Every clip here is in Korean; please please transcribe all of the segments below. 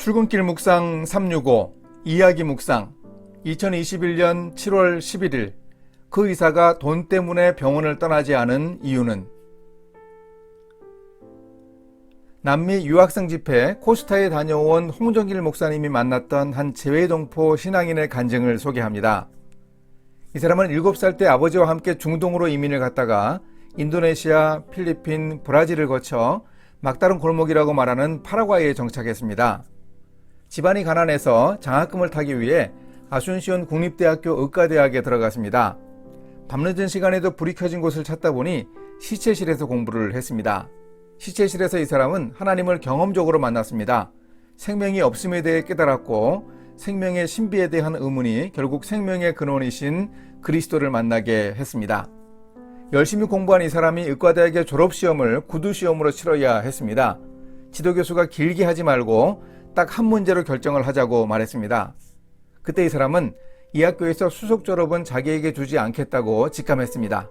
출근길 묵상 365 이야기 묵상 2021년 7월 11일 그 의사가 돈 때문에 병원을 떠나지 않은 이유는 남미 유학생 집회 코스타에 다녀온 홍정길 목사님이 만났던 한 재외동포 신앙인의 간증을 소개합니다. 이 사람은 7살 때 아버지와 함께 중동으로 이민을 갔다가 인도네시아, 필리핀, 브라질을 거쳐 막다른 골목이라고 말하는 파라과이에 정착했습니다. 집안이 가난해서 장학금을 타기 위해 아순시온 국립대학교 의과대학에 들어갔습니다. 밤늦은 시간에도 불이 켜진 곳을 찾다 보니 시체실에서 공부를 했습니다. 시체실에서 이 사람은 하나님을 경험적으로 만났습니다. 생명이 없음에 대해 깨달았고 생명의 신비에 대한 의문이 결국 생명의 근원이신 그리스도를 만나게 했습니다. 열심히 공부한 이 사람이 의과대학의 졸업시험을 구두시험으로 치러야 했습니다. 지도교수가 길게 하지 말고 딱 한 문제로 결정을 하자고 말했습니다. 그때 이 사람은 이 학교에서 수석 졸업은 자기에게 주지 않겠다고 직감했습니다.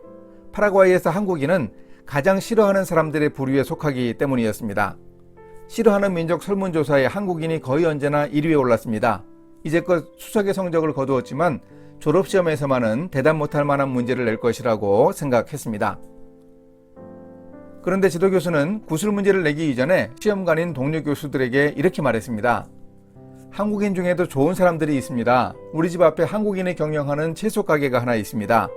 파라과이에서 한국인은 가장 싫어하는 사람들의 부류에 속하기 때문이었습니다. 싫어하는 민족 설문조사에 한국인이 거의 언제나 1위에 올랐습니다. 이제껏 수석의 성적을 거두었지만 졸업시험에서만은 대답 못할 만한 문제를 낼 것이라고 생각했습니다. 그런데 지도 교수는 구술 문제를 내기 이전에 시험관인 동료 교수들에게 이렇게 말했습니다. 한국인 중에도 좋은 사람들이 있습니다. 우리 집 앞에 한국인이 경영하는 채소 가게가 하나 있습니다.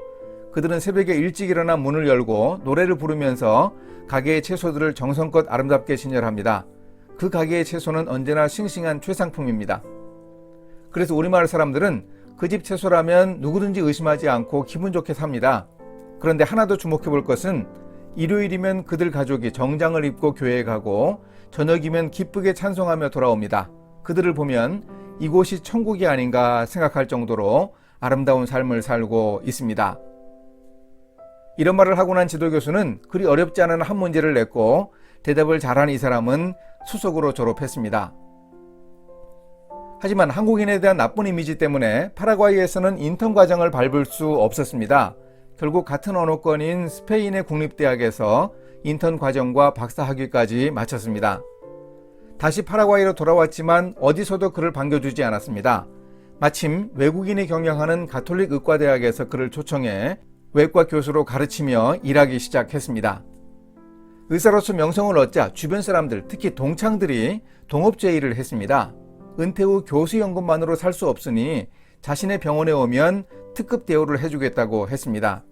그들은 새벽에 일찍 일어나 문을 열고 노래를 부르면서 가게의 채소들을 정성껏 아름답게 진열합니다. 그 가게의 채소는 언제나 싱싱한 최상품입니다. 그래서 우리마을 사람들은 그 집 채소라면 누구든지 의심하지 않고 기분 좋게 삽니다. 그런데 하나 더 주목해 볼 것은 일요일이면 그들 가족이 정장을 입고 교회에 가고 저녁이면 기쁘게 찬송하며 돌아옵니다. 그들을 보면 이곳이 천국이 아닌가 생각할 정도로 아름다운 삶을 살고 있습니다. 이런 말을 하고 난 지도 교수는 그리 어렵지 않은 한 문제를 냈고 대답을 잘한 이 사람은 수석으로 졸업했습니다. 하지만 한국인에 대한 나쁜 이미지 때문에 파라과이에서는 인턴 과정을 밟을 수 없었습니다. 결국 같은 언어권인 스페인의 국립대학에서 인턴 과정과 박사 학위까지 마쳤습니다. 다시 파라과이로 돌아왔지만 어디서도 그를 반겨주지 않았습니다. 마침 외국인이 경영하는 가톨릭 의과대학에서 그를 초청해 외과 교수로 가르치며 일하기 시작했습니다. 의사로서 명성을 얻자 주변 사람들, 특히 동창들이 동업 제의를 했습니다. 은퇴 후 교수 연금만으로 살 수 없으니 자신의 병원에 오면 특급 대우를 해주겠다고 했습니다.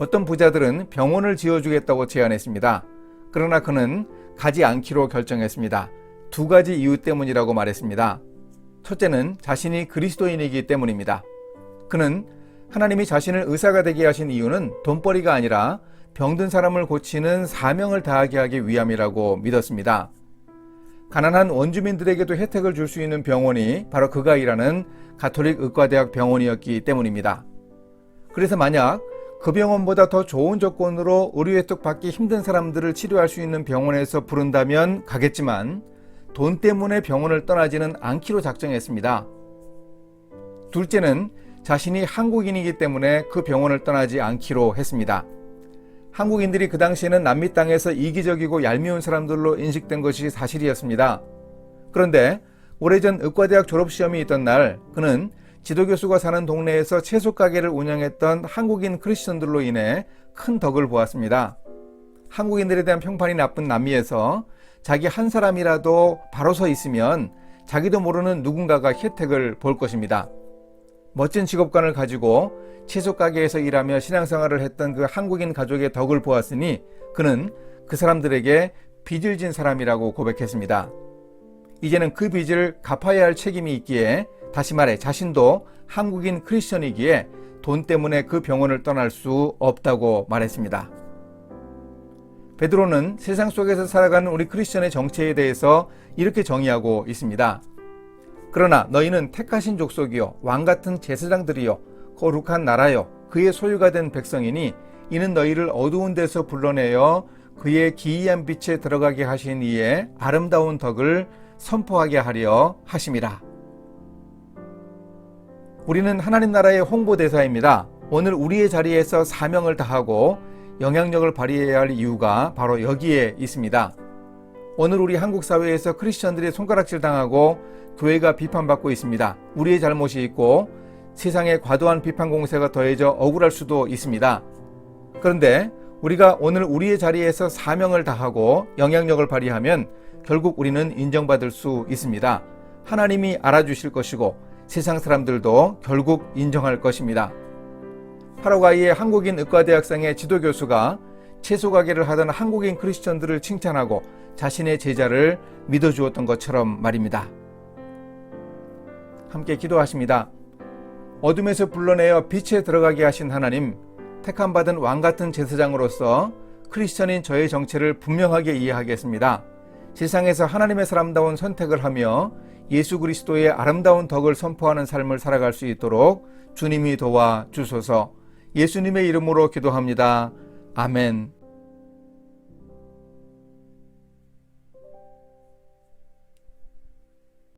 어떤 부자들은 병원을 지어주겠다고 제안했습니다. 그러나 그는 가지 않기로 결정했습니다. 두 가지 이유 때문이라고 말했습니다. 첫째는 자신이 그리스도인이기 때문입니다. 그는 하나님이 자신을 의사가 되게 하신 이유는 돈벌이가 아니라 병든 사람을 고치는 사명을 다하게 하기 위함이라고 믿었습니다. 가난한 원주민들에게도 혜택을 줄 수 있는 병원이 바로 그가 일하는 가톨릭 의과대학 병원이었기 때문입니다. 그래서 만약 그 병원보다 더 좋은 조건으로 의료 혜택 받기 힘든 사람들을 치료할 수 있는 병원에서 부른다면 가겠지만 돈 때문에 병원을 떠나지는 않기로 작정했습니다. 둘째는 자신이 한국인이기 때문에 그 병원을 떠나지 않기로 했습니다. 한국인들이 그 당시에는 남미 땅에서 이기적이고 얄미운 사람들로 인식된 것이 사실이었습니다. 그런데 오래전 의과대학 졸업시험이 있던 날 그는 지도교수가 사는 동네에서 채소 가게를 운영했던 한국인 크리스천들로 인해 큰 덕을 보았습니다. 한국인들에 대한 평판이 나쁜 남미에서 자기 한 사람이라도 바로 서 있으면 자기도 모르는 누군가가 혜택을 볼 것입니다. 멋진 직업관을 가지고 채소 가게에서 일하며 신앙생활을 했던 그 한국인 가족의 덕을 보았으니 그는 그 사람들에게 빚을 진 사람이라고 고백했습니다. 이제는 그 빚을 갚아야 할 책임이 있기에 다시 말해 자신도 한국인 크리스천이기에 돈 때문에 그 병원을 떠날 수 없다고 말했습니다. 베드로는 세상 속에서 살아가는 우리 크리스천의 정체에 대해서 이렇게 정의하고 있습니다. 그러나 너희는 택하신 족속이요 왕 같은 제사장들이요 거룩한 나라요 그의 소유가 된 백성이니 이는 너희를 어두운 데서 불러내어 그의 기이한 빛에 들어가게 하신 이의 아름다운 덕을 선포하게 하려 하심이라. 우리는 하나님 나라의 홍보대사입니다. 오늘 우리의 자리에서 사명을 다하고 영향력을 발휘해야 할 이유가 바로 여기에 있습니다. 오늘 우리 한국 사회에서 크리스천들이 손가락질 당하고 교회가 비판받고 있습니다. 우리의 잘못이 있고 세상에 과도한 비판 공세가 더해져 억울할 수도 있습니다. 그런데 우리가 오늘 우리의 자리에서 사명을 다하고 영향력을 발휘하면 결국 우리는 인정받을 수 있습니다. 하나님이 알아주실 것이고 세상 사람들도 결국 인정할 것입니다. 파라과이의 한국인 의과대학생의 지도교수가 채소 가게를 하던 한국인 크리스천들을 칭찬하고 자신의 제자를 믿어주었던 것처럼 말입니다. 함께 기도하십니다. 어둠에서 불러내어 빛에 들어가게 하신 하나님, 택함 받은 왕 같은 제사장으로서 크리스천인 저의 정체를 분명하게 이해하겠습니다. 세상에서 하나님의 사람다운 선택을 하며 예수 그리스도의 아름다운 덕을 선포하는 삶을 살아갈 수 있도록 주님이 도와 주소서 예수님의 이름으로 기도합니다. 아멘.